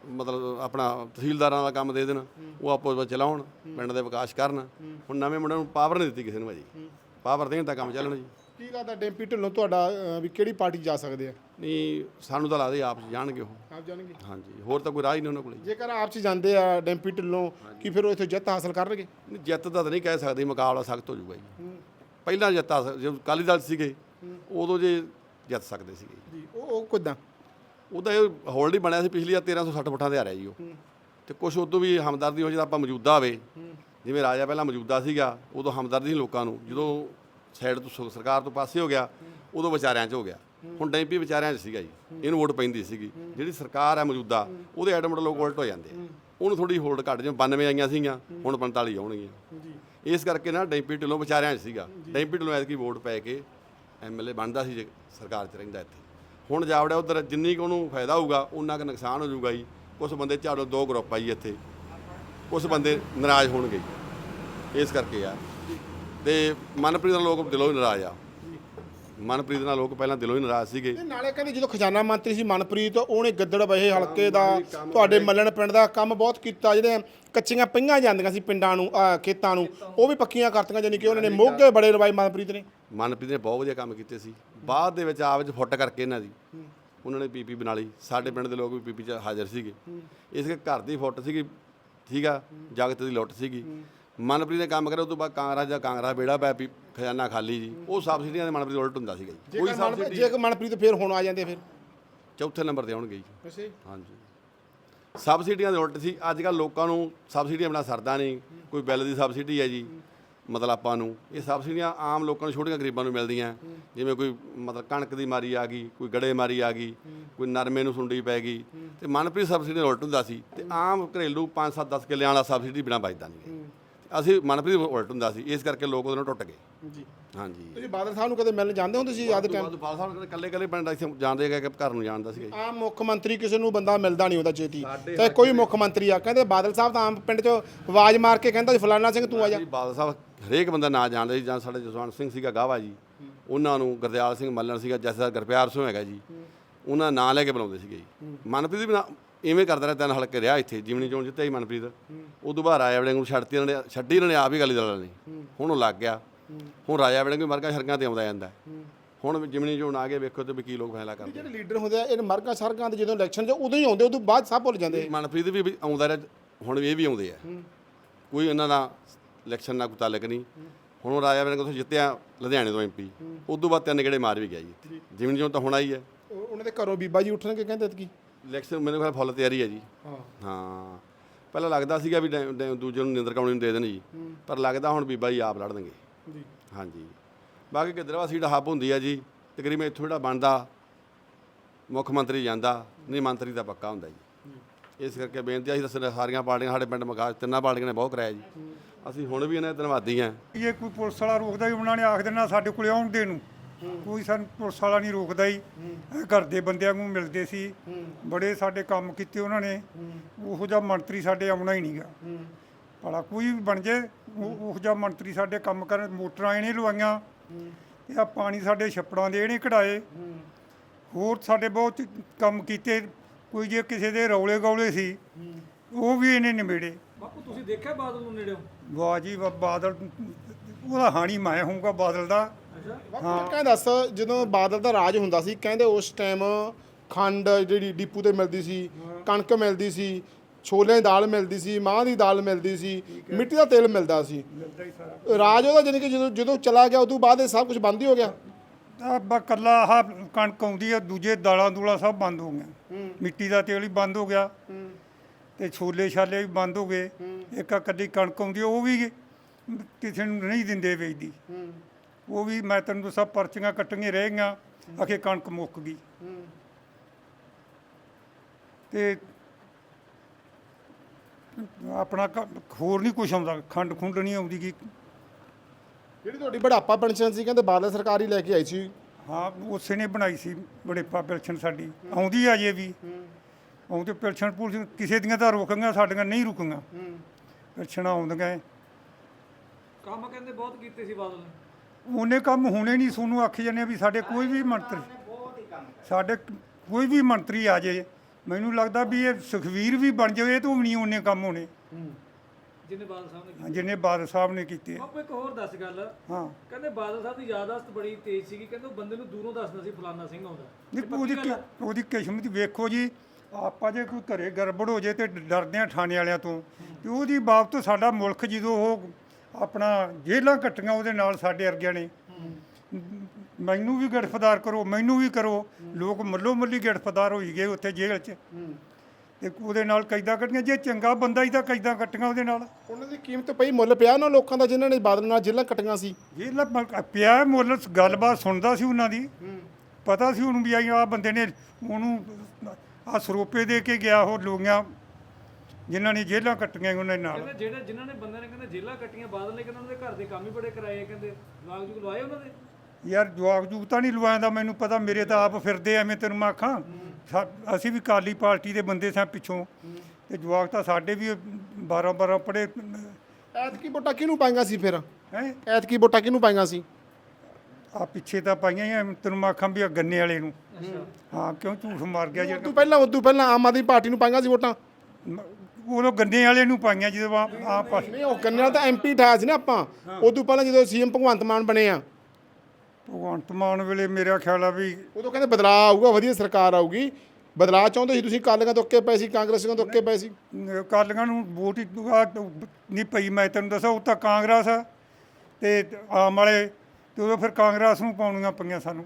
ਮਤਲਬ ਆਪਣਾ ਤਹਿਸੀਲਦਾਰਾਂ ਦਾ ਕੰਮ ਦੇ ਦੇਣ ਉਹ ਆਪੋ ਵਿੱਚ ਚਲਾਉਣ ਪਿੰਡ ਦੇ ਵਿਕਾਸ ਕਰਨ। ਹੁਣ ਨਵੇਂ ਮੁੰਡਿਆਂ ਨੂੰ ਪਾਵਰ ਨਹੀਂ ਦਿੱਤੀ ਕਿਸੇ ਨੂੰ ਅਜੇ ਪਾਵਰ ਦੇਣ ਤਾਂ ਕੰਮ ਚੱਲਣਾ ਜੀ। ਕੀ ਕਹਦਾ ਡੈਂਪੀ ਢਿੱਲੋਂ ਤੁਹਾਡਾ ਵੀ ਕਿਹੜੀ ਪਾਰਟੀ ਜਾ ਸਕਦੇ ਆ? ਨਹੀਂ ਸਾਨੂੰ ਤਾਂ ਲੱਗਦਾ ਜੀ ਆਪ ਜਾਣਗੇ ਉਹ। ਆਪ ਜਾਣਗੇ? ਹਾਂਜੀ ਹੋਰ ਤਾਂ ਕੋਈ ਰਾਹ ਹੀ ਨਹੀਂ ਉਹਨਾਂ ਕੋਲੇ ਜੇਕਰ ਆਪ ਚ ਜਾਂਦੇ ਆ ਡੈਂਪੀ ਢਿੱਲੋਂ ਕੀ ਫਿਰ ਉਹ ਇੱਥੇ ਜਿੱਤ ਹਾਸਲ ਕਰਨਗੇ? ਨਹੀਂ, ਜਿੱਤ ਦਾ ਤਾਂ ਨਹੀਂ ਕਹਿ ਸਕਦੇ ਮੁਕਾਬਲਾ ਸਖਤ ਹੋ ਜਾਊਗਾ ਜੀ। ਪਹਿਲਾਂ ਜਿੱਤਾ ਜਦੋਂ ਅਕਾਲੀ ਦਲ ਸੀਗੇ ਉਦੋਂ ਜੇ ਜਿੱਤ ਸਕਦੇ ਸੀਗੇ ਜੀ ਉਹ ਉਹ ਕਿੱਦਾਂ? ਉਹਦਾ ਇਹ ਹੋਲਡ ਹੀ ਬਣਿਆ ਸੀ ਪਿਛਲੀ ਵਾਰ 1360 ਫੁੱਟਾਂ ਤੇ ਆ ਰਿਹਾ ਜੀ ਉਹ। ਤੇ ਕੁਝ ਉਦੋਂ ਵੀ ਹਮਦਰਦੀ ਹੋ ਜਿਹਦਾ ਆਪਾਂ ਮੌਜੂਦਾ ਹੋਵੇ ਜਿਵੇਂ ਰਾਜਾ ਪਹਿਲਾਂ ਮੌਜੂਦਾ ਸੀਗਾ ਉਦੋਂ ਹਮਦਰਦੀ ਲੋਕਾਂ ਨੂੰ। ਜਦੋਂ ਸਾਈਡ ਤੋਂ ਸਰਕਾਰ ਤੋਂ ਪਾਸੇ ਹੋ ਗਿਆ ਉਦੋਂ ਵਿਚਾਰਿਆਂ 'ਚ ਹੋ ਗਿਆ। ਹੁਣ ਡੈਂਪੀ ਵਿਚਾਰਿਆਂ 'ਚ ਸੀਗਾ ਜੀ। ਇਹਨੂੰ ਵੋਟ ਪੈਂਦੀ ਸੀਗੀ। ਜਿਹੜੀ ਸਰਕਾਰ ਹੈ ਮੌਜੂਦਾ ਉਹਦੇ ਐਡਮਟ ਲੋਕ ਉਲਟ ਹੋ ਜਾਂਦੇ ਆ। ਉਹਨੂੰ ਥੋੜੀ ਹੋਲਡ ਘੱਟ ਜਿਵੇਂ 92 ਆਈਆਂ ਸੀਗੀਆਂ ਹੁਣ 45 ਆਉਣਗੀਆਂ। ਜੀ। ਇਸ ਕਰਕੇ ਨਾ ਡੈਂਪੀ ਢਿੱਲੋਂ ਵਿਚਾਰਿਆਂ 'ਚ ਸੀਗਾ। ਡੈਂਪੀ ਢਿੱਲੋਂ ਐਤਕੀ ਵੋਟ ਪੈ ਕੇ ਐਮਐਲਏ ਬਣਦਾ ਸੀ ਜੇ ਸਰਕਾਰ 'ਚ ਰਹਿੰਦਾ ਇੱਥੇ। ਹੁਣ ਜਾਵੜਿਆ ਉਧਰ ਜਿੰਨੀ ਕੁ ਉਹਨੂੰ ਫਾਇਦਾ ਹੋਊਗਾ ਉਨਾ ਕੁ ਨੁਕਸਾਨ ਹੋ ਜਾਊਗਾ ਜੀ। ਉਸ ਬੰਦੇ ਝਾੜੋ ਦੋ ਗਰੁੱਪ ਆ ਜੀ ਇੱਥੇ। ਉਸ ਬੰਦੇ ਨਾਰਾਜ਼ ਹੋਣਗੇ। ਇਸ ਕਰਕੇ ਆ। ਤੇ ਮਨਪ੍ਰੀਤ ਨਾਲ ਲੋਕ ਦਿਲੋਂ ਹੀ ਨਾਰਾਜ਼ ਆ। ਮਨਪ੍ਰੀਤ ਨਾਲ ਲੋਕ ਪਹਿਲਾਂ ਦਿਲੋਂ ਹੀ ਨਾਰਾਜ਼ ਸੀਗੇ। ਤੇ ਨਾਲੇ ਕਹਿੰਦੇ ਜਦੋਂ ਖਜ਼ਾਨਾ ਮੰਤਰੀ ਸੀ ਮਨਪ੍ਰੀਤ ਉਹਨੇ ਗਿੱਦੜ ਬਹੇ ਹਲਕੇ ਦਾ ਤੁਹਾਡੇ ਮੱਲਣ ਪਿੰਡ ਦਾ ਕੰਮ ਬਹੁਤ ਕੀਤਾ ਜਿਹੜੇ ਕੱਚੀਆਂ ਪਈਆਂ ਜਾਂਦੀਆਂ ਸੀ ਪਿੰਡਾਂ ਨੂੰ ਅਹ ਖੇਤਾਂ ਨੂੰ ਉਹ ਵੀ ਪੱਕੀਆਂ ਕਰਤੀਆਂ ਜਾਨੀ ਕਿ ਉਹਨਾਂ ਨੇ ਮੋਗੇ ਬੜੇ ਰਵਾਈ ਮਨਪ੍ਰੀਤ ਨੇ। ਮਨਪ੍ਰੀਤ ਨੇ ਬਹੁਤ ਵਧੀਆ ਕੰਮ ਕੀਤੇ ਸੀ। ਬਾਅਦ ਦੇ ਵਿੱਚ ਆਪ ਚ ਫੁੱਟ ਕਰਕੇ ਇਹਨਾਂ ਦੀ ਉਹਨਾਂ ਨੇ ਪੀਪੀ ਬਣਾ ਲਈ। ਸਾਡੇ ਪਿੰਡ ਦੇ ਲੋਕ ਵੀ ਪੀਪੀ ਚ ਹਾਜ਼ਰ ਸੀਗੇ। ਇਸ ਕਰਕੇ ਘਰ ਦੀ ਫੁੱਟ ਸੀਗੀ ਠੀਕ ਆ ਜਗਤ ਦੀ ਲੁੱਟ ਸੀਗੀ। ਮਨਪ੍ਰੀਤ ਨੇ ਕੰਮ ਕਰਿਆ ਉਸ ਤੋਂ ਬਾਅਦ ਕਾਂਗਰਸ ਜਾਂ ਕਾਂਗਰਸ ਬੇੜਾ ਪੈ ਪੀ ਖਜ਼ਾਨਾ ਖਾਲੀ ਜੀ। ਉਹ ਸਬਸਿਡੀਆਂ ਦੇ ਮਨਪ੍ਰੀਤ ਉਲਟ ਹੁੰਦਾ ਸੀਗਾ ਜੀ। ਕੋਈ ਸਬਸਿਡੀ ਜੇਕਰ ਮਨਪ੍ਰੀਤ ਫੇਰ ਹੁਣ ਆ ਜਾਂਦੇ ਫਿਰ। ਚੌਥੇ ਨੰਬਰ ਤੇ ਆਉਣਗੇ ਜੀ। ਹਾਂਜੀ। ਸਬਸਿਡੀਆਂ ਦੇ ਉਲਟ ਸੀ। ਅੱਜ ਕੱਲ ਲੋਕਾਂ ਨੂੰ ਸਬਸਿਡੀਆਂ ਬਿਨਾਂ ਸਰਦਾ ਨਹੀਂ। ਕੋਈ ਬਿੱਲ ਦੀ ਸਬਸਿਡੀ ਹੈ ਜੀ ਮਤਲਬ ਆਪਾਂ ਨੂੰ। ਇਹ ਸਬਸਿਡੀਆਂ ਆਮ ਲੋਕਾਂ ਨੂੰ ਛੋਟੀਆਂ ਗਰੀਬਾਂ ਨੂੰ ਮਿਲਦੀਆਂ। ਜਿਵੇਂ ਕੋਈ ਮਤਲਬ ਕਣਕ ਦੀ ਮਾਰੀ ਆ ਗਈ ਕੋਈ ਗੜੇ ਮਾਰੀ ਆ ਗਈ ਕੋਈ ਨਰਮੇ ਨੂੰ ਸੁੰਡੀ ਪੈ ਗਈ। ਤੇ ਮਨਪ੍ਰੀਤ ਸਬਸਿਡੀ ਦਾ ਉਲਟ ਹੁੰਦਾ ਸੀ। ਤੇ ਆਮ ਘਰੇਲੂ 5 7 10 ਕਿੱਲਿਆਂ ਵਾਲਾ ਸਬਸਿਡੀ ਬਿਨਾਂ ਬਚਦਾ ਨਹੀਂ। ਅਸੀਂ ਮਨਪ੍ਰੀਤ ਉਲਟ ਹੁੰਦਾ ਸੀ ਇਸ ਕਰਕੇ ਲੋਕ ਉਹਦੇ ਨਾਲ ਟੁੱਟ ਗਏ। ਜੀ। ਹਾਂਜੀ। ਤੁਸੀਂ ਬਾਦਲ ਸਾਹਿਬ ਨੂੰ ਕਦੇ ਮਿਲਣ ਜਾਂਦੇ ਹੁੰਦੇ ਸੀ ਆਦ ਟਾਈਮ ਬਾਅਦ ਬਾਲ ਸਾਹਿਬ ਕੱਲੇ ਕੱਲੇ ਪਿੰਡ ਇੱਥੇ ਜਾਂਦੇ ਗਏ ਕਿ ਘਰ ਨੂੰ ਜਾਣਦਾ ਸੀ ਆਮ ਮੁੱਖ ਮੰਤਰੀ ਕਿਸੇ ਨੂੰ ਬੰਦਾ ਮਿਲਦਾ ਨਹੀਂ ਹੁੰਦਾ ਛੇਤੀ ਚਾਹੇ ਕੋਈ ਮੁੱਖ ਮੰਤਰੀ ਆ ਕਹਿੰਦੇ ਬਾਦਲ ਸਾਹਿਬ ਤਾਂ ਆਮ ਪਿੰਡ 'ਚ ਆਵਾਜ਼ ਮਾਰ ਕੇ ਕਹਿੰਦਾ ਜੀ ਫਲਾਨਾ ਸਿੰਘ ਤੂੰ ਆ ਜਾ। ਜੀ ਬਾਦਲ ਸਾਹਿਬ ਹਰੇਕ ਬੰਦਾ ਨਾਂ ਜਾਣਦਾ ਸੀ ਜਾਂ ਸਾਡੇ ਜਸਵੰਤ ਸਿੰਘ ਸੀਗਾ ਗਾਵਾ ਜੀ। ਉਹਨਾਂ ਨੂੰ ਗੁਰਦਿਆਲ ਸਿੰਘ ਮੱਲਣ ਸੀਗਾ ਜਸਦਾਰ ਗੁਰਪਿਆਰ ਸਿੰਘ ਹੈਗਾ ਜੀ। ਉਹਨਾਂ ਨਾਂ ਲੈ ਕੇ ਬੁਲਾਉਂਦੇ ਸੀਗੇ ਜੀ। ਮਨਪ੍ਰੀਤ ਵੀ ਨਾ- ਇਵੇਂ ਕਰਦਾ ਰਿਹਾ ਤਿੰਨ ਹਲਕੇ ਰਿਹਾ ਇੱਥੇ ਜਿਮਨੀ ਚੋਣ ਜਿੱਤਿਆ ਹੀ ਮਨਪ੍ਰੀਤ। ਉਦੋਂ ਬਾਅਦ ਰਾਜਾ ਵੜਿੰਗ ਨੂੰ ਛੱਡਤੀ ਉਹਨਾਂ ਨੇ ਛੱਡੀ ਉਹਨਾਂ ਨੇ ਆਪ ਹੀ ਗਾਲੀ ਦਲਾਂ ਨੇ। ਹੁਣ ਉਹ ਲੱਗ ਗਿਆ। ਹੁਣ ਰਾਜਾ ਵੜਿੰਗ ਵੀ ਮਰਗਾ ਸ਼ਰਕਾਂ ਤੇ ਆਉਂਦਾ ਜਾਂਦਾ। ਹੁਣ ਜਿਮਨੀ ਚੋਣ ਆ ਗਏ ਵੇਖੋ ਤੇ ਵੀ ਕੀ ਲੋਕ ਫੈਸਲਾ ਕਰਦੇ ਜਿਹੜੇ ਲੀਡਰ ਹੁੰਦੇ ਆ ਇਹ ਮਰਗਾ ਸਰਗਾਂ ਦੇ ਜਦੋਂ ਇਲੈਕਸ਼ਨ 'ਚ ਉਦੋਂ ਹੀ ਆਉਂਦੇ ਉਦੋਂ ਬਾਅਦ ਸਭ ਭੁੱਲ ਜਾਂਦੇ। ਮਨਪ੍ਰੀਤ ਵੀ ਆਉਂਦਾ ਰਿਹਾ ਹੁਣ ਵੀ ਇਹ ਵੀ ਆਉਂਦੇ ਆ। ਕੋਈ ਉਹਨਾਂ ਦਾ ਇਲੈਕਸ਼ਨ ਨਾਲ ਕੋਈ ਤਾਲੁਕ ਨਹੀਂ। ਹੁਣ ਉਹ ਰਾਜਾ ਵੜਿੰਗ ਉੱਥੋਂ ਜਿੱਤਿਆ ਲੁਧਿਆਣੇ ਤੋਂ ਐਮਪੀ ਉਦੋਂ ਬਾਅਦ ਤਿੰਨ ਗੇੜੇ ਮਾਰ ਵੀ ਗਿਆ ਜੀ। ਜਿਮਨੀ ਚੋਣ ਤਾਂ ਹੋਣਾ ਹੀ ਹੈ। ਉਹ- ਉਹਨਾਂ ਦੇ ਘਰੋਂ ਬੀਬਾ ਜੀ ਉੱਠਣਗੇ ਕਹਿੰਦੇ ਕੀ? ਇਲੈਕਸ਼ਨ ਮੈਨੂੰ ਖਿਆਲ ਫੁੱਲ ਤਿਆਰੀ ਹੈ ਜੀ। ਹਾਂ। ਹਾਂ। ਪਹਿਲਾਂ ਲੱਗਦਾ ਸੀਗਾ ਵੀ ਡੈ- ਡੈ- ਦੂਜੇ ਨੂੰ ਨਿੰਦਰ ਕੌਣੀ ਨੂੰ ਦੇ ਦੇਣ ਜੀ। ਪਰ ਲੱਗਦਾ ਹੁਣ ਬੀਬਾ ਜੀ ਆਪ ਲੜਨਗੇ ਜੀ। ਹਾਂਜੀ। ਬਾਕੀ ਗਿੱਦੜਵਾ ਸੀਟ ਹੱਬ ਹੁੰਦੀ ਹੈ ਜੀ। ਤਕਰੀਬਨ ਇੱਥੋਂ ਜਿਹੜਾ ਬਣਦਾ ਮੁੱਖ ਮੰਤਰੀ ਜਾਂਦਾ ਨਹੀਂ ਮੰਤਰੀ ਤਾਂ ਪੱਕਾ ਹੁੰਦਾ ਜੀ। ਇਸ ਕਰਕੇ ਬੇਨਤੀ ਆ ਅਸੀਂ ਦੱਸਣਾ ਸਾਰੀਆਂ ਪਾਰਟੀਆਂ ਸਾਡੇ ਪਿੰਡ ਮਕਾਜ ਤਿੰਨਾਂ ਪਾਰਟੀਆਂ ਨੇ ਬਹੁਤ ਕਰਾਇਆ ਜੀ। ਅਸੀਂ ਹੁਣ ਵੀ ਇਹਨਾਂ ਦੇ ਧੰਨਵਾਦੀ ਹਾਂ ਇਹ ਕੋਈ ਪੁਲਿਸ ਵਾਲਾ ਰੋਕਦਾ ਹੀ ਉਹਨਾਂ ਨੇ ਆਖ ਦੇਣਾ ਸਾਡੇ ਕੋਲੇ ਆਉਣ ਦੇ ਨੂੰ। ਕੋਈ ਸਾਨੂੰ ਪੁਲਿਸ ਵਾਲਾ ਨਹੀਂ ਰੋਕਦਾ ਹੀ। ਘਰ ਦੇ ਬੰਦਿਆਂ ਨੂੰ ਮਿਲਦੇ ਸੀ। ਬੜੇ ਸਾਡੇ ਕੰਮ ਕੀਤੇ ਉਹਨਾਂ ਨੇ। ਉਹੋ ਜਿਹਾ ਮੰਤਰੀ ਸਾਡੇ ਆਉਣਾ ਹੀ ਨਹੀਂਗਾ। ਭਲਾ ਕੋਈ ਵੀ ਬਣ ਜੇ ਉਹ ਉਹੋ ਜਿਹਾ ਮੰਤਰੀ ਸਾਡੇ ਕੰਮ ਕਰਨ ਮੋਟਰਾਂ ਇਹਨੇ ਲਵਾਈਆਂ। ਤੇ ਆ ਪਾਣੀ ਸਾਡੇ ਛੱਪੜਾਂ ਦੇ ਇਹਨੇ ਕਢਾਏ। ਹੋਰ ਸਾਡੇ ਬਹੁਤ ਕੰਮ ਕੀਤੇ। ਕੋਈ ਜੇ ਕਿਸੇ ਦੇ ਰੌਲੇ ਗੌਲੇ ਸੀ ਉਹ ਵੀ ਇਹਨੇ ਨਿਬੇੜੇ। ਬਾਪੂ ਤੁਸੀਂ ਦੇਖਿਆ ਬਾਦਲ ਨੂੰ ਨੇੜਿਓਂ? ਵਾਹ ਜੀ ਬਾਦਲ ਉਹਦਾ ਹਾਣੀ ਮੈਂ ਹੋਊਗਾ ਬਾਦਲ ਦਾ। ਬਾਪੂ ਕਹਿੰਦਾ ਦੱਸ ਜਦੋਂ ਬਾਦਲ ਦਾ ਰਾਜ ਹੁੰਦਾ ਸੀ ਕਹਿੰਦੇ ਉਸ ਟਾਈਮ ਖੰਡ ਜਿਹੜੀ ਡੀਪੂ ਤੇ ਮਿਲਦੀ ਸੀ ਕਣਕ ਮਿਲਦੀ ਸੀ ਛੋਲੇ ਦੀ ਦਾਲ ਮਿਲਦੀ ਸੀ ਮਾਂ ਦੀ ਦਾਲ ਮਿਲਦੀ ਸੀ ਮਿੱਟੀ ਦਾ ਤੇਲ ਮਿਲਦਾ ਸੀ। ਹੀ ਰਾਜ ਉਹਦਾ ਜਾਨੀ ਕਿ ਜਦੋਂ ਜਦੋਂ ਚਲਾ ਗਿਆ ਉਦੋਂ ਬਾਅਦ ਇਹ ਸਭ ਕੁਝ ਬੰਦ ਹੀ ਹੋ ਗਿਆ। ਤਾਂ ਬਾ ਕੱਲਾ ਆਹ ਕਣਕ ਆਉਂਦੀ ਆ ਦੂਜੇ ਦਾਲਾਂ ਦੂਲਾ ਸਭ ਬੰਦ ਹੋ ਗਿਆ ਮਿੱਟੀ ਦਾ ਤੇਲ ਵੀ ਬੰਦ ਹੋ ਗਿਆ। ਤੇ ਛੋਲੇ ਛਾਲੇ ਵੀ ਬੰਦ ਹੋ ਗਏ। ਇੱਕ ਕੱਲੀ ਕਣਕ ਆਉਂਦੀ ਆ, ਉਹ ਵੀ ਕਿਸੇ ਨੂੰ ਨਹੀਂ ਦਿੰਦੇ ਵੇਚਦੀ। ਉਹ ਵੀ ਮੈਂ ਤੈਨੂੰ ਦੱਸਾਂ ਪਰਚੀਆਂ ਕੱਟੀਆਂ ਰਹਿ ਗਈਆਂ ਆਖੇ ਕਣਕ ਮੁੱਕ ਗਈ। ਤੇ ਆਪਣਾ ਕ- ਹੋਰ ਨਹੀਂ ਕੁਛ ਆਉਂਦਾ ਖੰਡ ਖੁੰਡ ਨਹੀਂ ਆਉਂਦੀ ਗੀ। ਜਿਹੜੀ ਤੁਹਾਡੀ ਬੁਢਾਪਾ ਪੈਨਸ਼ਨ ਸੀ ਕਹਿੰਦੇ ਬਾਦਲ ਸਰਕਾਰ ਹੀ ਲੈ ਕੇ ਆਈ ਸੀ। ਹਾਂ ਉਸੇ ਨੇ ਬਣਾਈ ਸੀ ਬੜੇ ਪੈਨਸ਼ਨ ਸਾਡੀ। ਆਉਂਦੀ ਆ ਜੇ ਵੀ। ਆਉਂਦੇ ਪੈਨਸ਼ਨ ਪੁਲਿਸ ਕਿਸੇ ਦੀਆਂ ਤਾਂ ਰੁਕੀਆਂ ਸਾਡੀਆਂ ਨਹੀਂ ਰੁਕੀਆਂ। ਪੈਨਸ਼ਨਾਂ ਆਉਂਦੀਆਂ ਏ। ਕੰਮ ਕਹਿੰਦੇ ਬਹੁਤ ਕੀਤੇ ਸੀ ਬਾਦਲ ਨੇ। ਉਹਨੇ ਕੰਮ ਹੋਣੇ ਨਹੀਂ ਸੋਨੂੰ ਆਖੀ ਜਾਂਦੇ ਵੀ ਸਾਡੇ ਕੋਈ ਵੀ ਮੰਤਰੀ ਸਾਡੇ ਕੋਈ ਵੀ ਮੰਤਰੀ ਆ ਜੇ ਮੈਨੂੰ ਲੱਗਦਾ ਵੀ ਇਹ ਸੁਖਵੀਰ ਵੀ ਬਣ ਜਾਵੇ ਤੋਂ ਵੀ ਨਹੀਂ ਉਹਨੇ ਕੰਮ ਹੋਣੇ। ਜਿੰਨੇ ਬਾਦਲ ਸਾਹਿਬ ਨੇ ਕੀਤੇ। ਜਿੰਨੇ ਬਾਦਲ ਸਾਹਿਬ ਨੇ ਕੀਤੇ। ਆ। ਬਾਪੂ ਇੱਕ ਹੋਰ ਦੱਸ ਗੱਲ। ਹਾਂ। ਕਹਿੰਦੇ ਬਾਦਲ ਸਾਹਿਬ ਦੀ ਯਾਦਾਸ਼ਤ ਬੜੀ ਤੇਜ਼ ਸੀਗੀ। ਕਹਿੰਦੇ ਉਹ ਬੰਦੇ ਨੂੰ ਦੂਰੋਂ ਦੱਸਦਾ ਸੀ ਫਲਾਨਾ ਸਿੰਘ ਆਉਂਦਾ। ਨਹੀਂ ਉਹਦੀ ਉਹਦੀ ਕਿਸਮਤ ਵੇਖੋ ਜੀ ਆਪਾਂ ਜੇ ਕੋਈ ਘਰੇ ਗੜਬੜ ਹੋ ਜੇ ਤੇ ਡਰਦੇ ਆ ਥਾਣੇ ਵਾਲਿਆਂ ਤੋਂ। ਤੇ ਉਹਦੀ ਬਾਬਤ ਸਾਡਾ ਮੁਲਕ ਜਦੋਂ ਉਹ ਆਪਣਾ ਜੇਲ੍ਹਾਂ ਕੱਟੀਆਂ ਉਹਦੇ ਨਾਲ ਸਾਡੇ ਵਰਗਿਆਂ ਨੇ। ਮੈਨੂੰ ਵੀ ਗ੍ਰਿਫਤਾਰ ਕਰੋ ਮੈਨੂੰ ਵੀ ਕਰੋ। ਲੋਕ ਮੱਲੋ ਮੱਲੀ ਗ੍ਰਿਫਤਾਰ ਹੋਈ ਗਏ ਉੱਥੇ ਜੇਲ੍ਹ 'ਚ। ਤੇ ਉਹਦੇ ਨਾਲ ਕੈਦਾਂ ਕੱਟੀਆਂ ਜੇ ਚੰਗਾ ਬੰਦਾ ਹੀ ਤਾਂ ਕੈਦਾਂ ਕੱਟੀਆਂ ਉਹਦੇ ਨਾਲ। ਉਹਨਾਂ ਦੀ ਕੀਮਤ ਪਈ ਮੁੱਲ ਪਿਆ ਉਹਨਾਂ ਲੋਕਾਂ ਦਾ ਜਿਨ੍ਹਾਂ ਨੇ ਬਾਦਲ ਨਾਲ ਜੇਲ੍ਹਾਂ ਕੱਟੀਆਂ ਸੀ। ਜੇਲ੍ਹਾਂ ਪਿਆ ਮੁੱਲ ਗੱਲਬਾਤ ਸੁਣਦਾ ਸੀ ਉਹਨਾਂ ਦੀ। ਪਤਾ ਸੀ ਉਹਨੂੰ ਵੀ ਆਈ ਆ ਬੰਦੇ ਨੇ ਉਹਨੂੰ ਆ ਸਰੋਪੇ ਦੇ ਕੇ ਗਿਆ ਉਹ ਲੋਗੀਆਂ ਜਿਨ੍ਹਾਂ ਨੇ ਜੇਲ੍ਹਾਂ ਕੱਟੀਆਂ ਉਹਨਾਂ ਦੇ ਨਾਲ। ਕਹਿੰਦੇ ਜਿਹੜੇ ਜਿਨ੍ਹਾਂ ਨੇ ਬੰਦੇ ਨੇ ਕਹਿੰਦੇ ਜੇਲ੍ਹਾਂ ਕੱਟੀਆਂ ਬਾਦਲ ਨੇ ਕਹਿੰਦੇ ਉਹਨਾਂ ਦੇ ਘਰ ਦੇ ਕੰਮ ਹੀ ਬੜੇ ਕਰਾਏ ਕਹਿੰਦੇ। ਲਾਗ ਜੁਗ ਲਵਾਏ ਉਹਨਾਂ ਦੇ? ਯਾਰ ਜਵਾਕ ਜੂਕ ਤਾਂ ਨਹੀਂ ਲਵਾਉਂਦਾ ਮੈਨੂੰ ਪਤਾ ਮੇਰੇ ਤਾਂ ਆਪ ਫਿਰਦੇ ਐਵੇਂ ਤੈਨੂੰ ਮੈਂ ਆਖਾਂ। ਸਾ- ਅਸੀਂ ਵੀ ਕਾਲੀ ਪਾਰਟੀ ਦੇ ਬੰਦੇ ਸਾਂ ਪਿੱਛੋਂ। ਤੇ ਜਵਾਕ ਤਾਂ ਸਾਡੇ ਵੀ 12 12 ਪੜੇ ਐਤਕੀ ਵੋਟਾਂ ਕਿਹਨੂੰ ਪਾਈਆਂ ਸੀ ਫਿਰ? ਹੈ? ਐਤਕੀ ਵੋਟਾਂ ਕਿਹਨੂੰ ਪਾਈਆਂ ਸੀ? ਆ ਪਿੱਛੇ ਤਾਂ ਪਾਈਆਂ ਹੀ ਆ, ਤੈਨੂੰ ਮੈਂ ਆਖਾਂ ਵੀ ਆ ਗੰਨੇ ਵਾਲੇ ਨੂੰ। ਹਾਂ ਕਿਉਂ ਝੂਠ ਮਾਰ ਗਿਆ ਜਿਹੜਾ ਉਦੋਂ ਪਹਿਲਾਂ ਉਦੋਂ ਪਹਿਲਾਂ ਆਮ ਆਦਮੀ ਪਾਰਟੀ ਨੂੰ ਪਾਈਆਂ ਸੀ ਵੋਟਾਂ? ਉਦੋਂ ਗੰਨੇ ਵਾਲੇ ਨੂੰ ਪਾਈਆਂ ਜਦੋਂ ਆ ਆ ਪਾਸ ਨਹੀਂ ਉਹ ਕੰਨਿਆ ਤਾਂ ਐਮਪੀ ਠਾਇਆ ਸੀ ਨਾ ਆਪਾਂ। ਉਦੋਂ ਪਹਿਲਾਂ ਜਦੋਂ ਸੀਐਮ ਭਗਵੰਤ ਮਾਨ ਬਣੇ ਆ। ਭਗਵੰਤ ਮਾਨ ਵੇਲੇ ਮੇਰਾ ਖਿਆਲ ਆ ਵੀ ਉਦੋਂ ਕਹਿੰਦੇ ਬਦਲਾਅ ਆਊਗਾ ਵਧੀਆ ਸਰਕਾਰ ਆਊਗੀ। ਬਦਲਾਅ ਚਾਹੁੰਦੇ ਸੀ ਤੁਸੀਂ ਕਾਲੀਆਂ ਤੋਂ ਅੱਕੇ ਪਏ ਸੀ ਕਾਂਗਰਸੀਆਂ ਤੋਂ ਅੱਕੇ ਪਏ ਸੀ। ਕਾਲੀਆਂ ਨੂੰ ਵੋਟ ਹੀ ਆ ਨਹੀਂ ਪਈ ਮੈਂ ਤੈਨੂੰ ਦੱਸਾਂ ਉਹ ਤਾਂ ਕਾਂਗਰਸ ਆ ਤੇ ਆਮ ਵਾਲੇ ਤੇ ਉਦੋਂ ਫਿਰ ਕਾਂਗਰਸ ਨੂੰ ਪਾਉਣੀਆਂ ਪਈਆਂ ਸਾਨੂੰ।